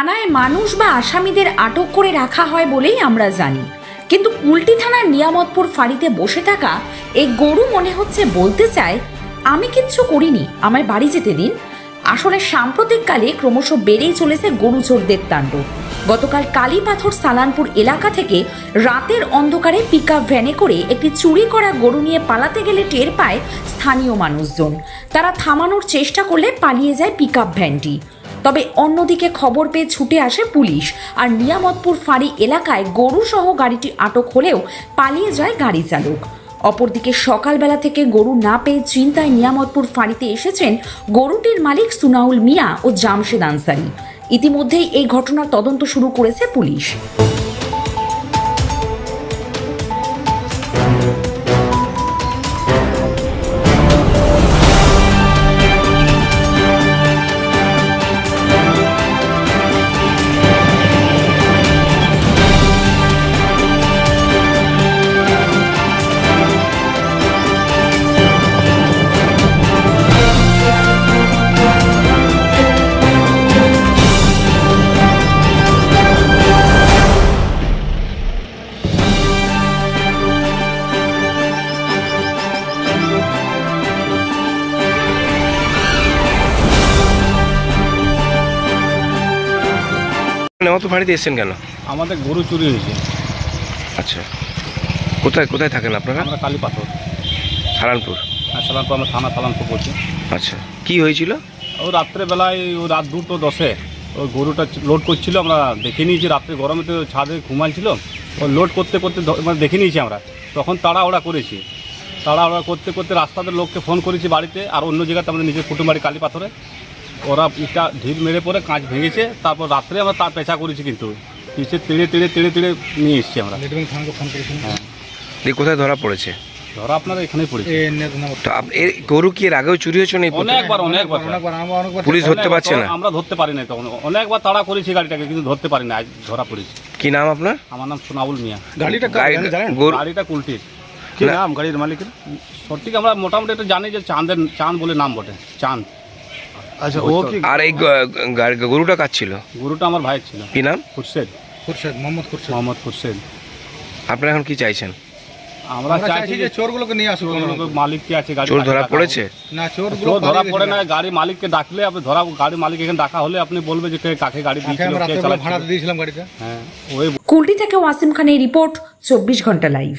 থানায় মানুষ বা আসামিদের আটক করে রাখা হয় বলেই আমরা জানি। কিন্তু কুলটি থানার নিয়ামতপুর ফাঁড়িতে বসে থাকা এই গরু মনে হচ্ছে বলতে চায়, আমি কিচ্ছু করিনি, আমায় বাড়ি যেতে দিন। আসলে সাম্প্রতিককালে ক্রমশ বেড়েই চলেছে গরু চোরদের তাণ্ডব। গতকাল কালীপাথর সালানপুর এলাকা থেকে রাতের অন্ধকারে পিক ভ্যানে করে একটি চুরি করা গরু নিয়ে পালাতে গেলে টের পায় স্থানীয় মানুষজন। তারা থামানোর চেষ্টা করলে পালিয়ে যায় পিক ভ্যানটি তবে অন্যদিকে খবর পেয়ে ছুটে আসে পুলিশ। আর নিয়ামতপুর ফাঁড়ি এলাকায় গরুসহ গাড়িটি আটক হলেও পালিয়ে যায় গাড়ি চালক। অপরদিকে সকালবেলা থেকে গরু না পেয়ে চিন্তায় নিয়ামতপুর ফাঁড়িতে এসেছেন গরুটির মালিক সুনাউল মিয়া ও জামশেদ আনসারি। ইতিমধ্যেই এই ঘটনার তদন্ত শুরু করেছে পুলিশ। বাড়িতে এসেছেন কেন? আমাদের গরু চুরি হয়েছে। আচ্ছা। কোথায় কোথায় থাকেন আপনারা? আমরা আর সালানপুর। আমরা থানা সালানপুর করছি আচ্ছা। কি হয়েছিল? ও রাত্রেবেলায় ও রাত দুটো দশে ওই গরুটা লোড করছিল আমরা দেখে নিয়েছি রাত্রে গরমে তো ছাদে ঘুমাইছিল ও লোড করতে করতে মানে দেখে নিয়েছি আমরা। তখন তাড়াহুড়া করেছি। তাড়াহুড়া করতে করতে রাস্তাতে লোককে ফোন করেছি বাড়িতে আর অন্য জায়গাতে আমাদের নিজের কুটুম বাড়ি কালী পাথরে। ওরা ইটা ঢিল মেরে পরে কাঁচ ভেঙেছে তারপর রাত্রে আমরা তার পেঁচা করেছি কিন্তু। পিছিয়ে তেড়ে তেড়ে তেড়ে তেড়ে নিয়ে এসেছি আমরা। হ্যাঁ। দিয়ে কোথায় ধরা পড়েছে? ধরা আপনারা এখানেই পড়েছি। তো আপ- এর গরু কি এর আগেও চুরি হয়েছে না এই প্রথম? অনেকবার। অনেকবার পুলিশ ধরতে পারছে না? আমরা ধরতে পারি না তখন। অনেকবার তাড়া করেছি গাড়িটাকে কিন্তু ধরতে পারি না আজ ধরা পড়েছি। কি নাম আপনার? আমার নাম সোনাবুল মিয়া। গাড়িটা গাড়ি- গরু গাড়িটা কুলটির। কি নাম? গাড়ির মালিকের? সঠিক আমরা মোটামুটি একটু জানি যে চাঁদের চাঁদ বলে নাম বটে। চাঁদ। আচ্ছা ও কি আর এই গরুটা কার ছিল? গুরুটা আমার ভাইয়ের ছিল। কি নাম? খুরশেদ। খুরশেদ মোহাম্মদ খুরশেদ। মোহাম্মদ খুরশেদ। আপনারা এখন কি চাইছেন? আমরা চাইছি যে চোরগুলোকে নিয়ে আসুক চোরগুলোকে মালিক কি আছে গাড়ি চোর ধরা পড়েছে? না চোরগুলো চোর ধরা পড়ে না গাড়ি মালিককে ডাকলে আপনি ধরা গাড়ি মালিক এখানে ডাকা হলে আপনি বলবে যে কাকে গাড়ি দিয়েছিল আমরা কে চালাচ্ছিল। ভাড়াতে দিয়েছিলাম গাড়িটা? হ্যাঁ ওই কুলটি থেকে ওয়াসিম খানের রিপোর্ট চব্বিশ ঘণ্টা লাইভ